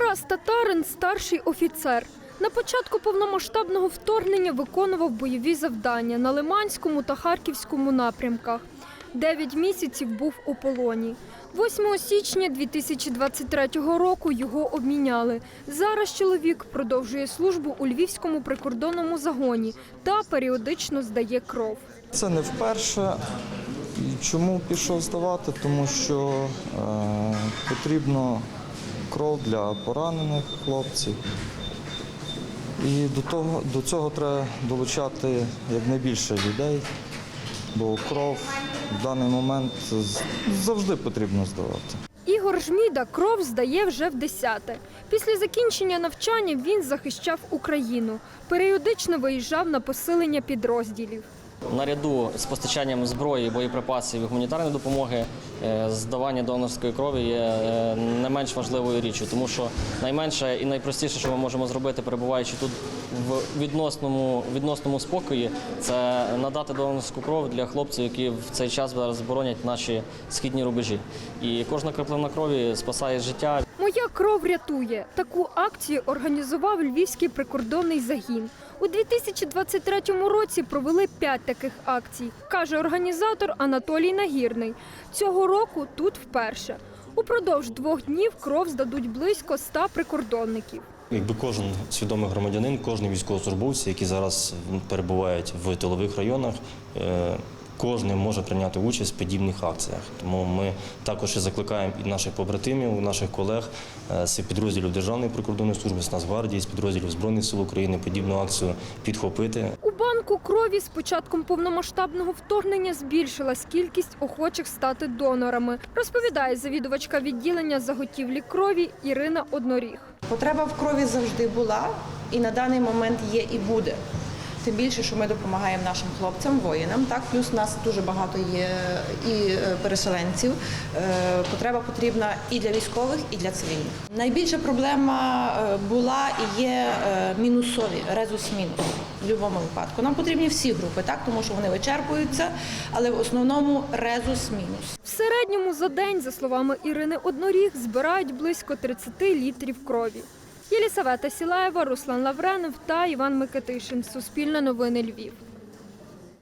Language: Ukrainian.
Тарас Татарин старший офіцер. На початку повномасштабного вторгнення виконував бойові завдання на Лиманському та Харківському напрямках. Дев'ять місяців був у полоні. 8 січня 2023 року його обміняли. Зараз чоловік продовжує службу у Львівському прикордонному загоні та періодично здає кров. Це не вперше. Чому пішов здавати? Тому що е, потрібно кров для поранених хлопців. І до, того, до цього треба долучати якнайбільше людей, бо кров в даний момент завжди потрібно здавати. Ігор Жміда кров здає вже в десяте. Після закінчення навчання він захищав Україну. Періодично виїжджав на посилення підрозділів. Наряду з постачанням зброї, боєприпасів і гуманітарної допомоги, е, здавання донорської крові є е, не менш важливою річчю, тому що найменше і найпростіше, що ми можемо зробити, перебуваючи тут в відносному, відносному спокої, це надати донорську кров для хлопців, які в цей час зараз боронять наші східні рубежі. І кожна краплина крові спасає життя. Кров рятує. Таку акцію організував Львівський прикордонний загін. У 2023 році провели п'ять таких акцій, каже організатор Анатолій Нагірний. Цього року тут вперше. Упродовж двох днів кров здадуть близько ста прикордонників. Якби кожен свідомий громадянин, кожен військовослужбовець, які зараз перебувають в тилових районах, е, кожен може прийняти участь в подібних акціях. Тому ми також і закликаємо і наших побратимів, наших колег е, з підрозділів Державної прикордонної служби, з Нацгвардії, з підрозділів Збройних сил України подібну акцію підхопити. У банку крові з початком повномасштабного вторгнення збільшилась кількість охочих стати донорами, розповідає завідувачка відділення заготівлі крові Ірина Одноріг. Потреба в крові завжди була і на даний момент є і буде. Тим більше, що ми допомагаємо нашим хлопцям, воїнам. Так, плюс у нас дуже багато є і е, переселенців. Е, Потреба потрібна і для військових, і для цивільних. Найбільша проблема е, була і є мінусові резус-мінус в будь-якому випадку. Нам потрібні всі групи, так тому що вони вичерпуються, але в основному резус-мінус. В середньому за день, за словами Ірини Одноріг, збирають близько 30 літрів крові. Єлісавета Сілаєва, Руслан Лавренов та Іван Микитишин. Суспільне новини Львів.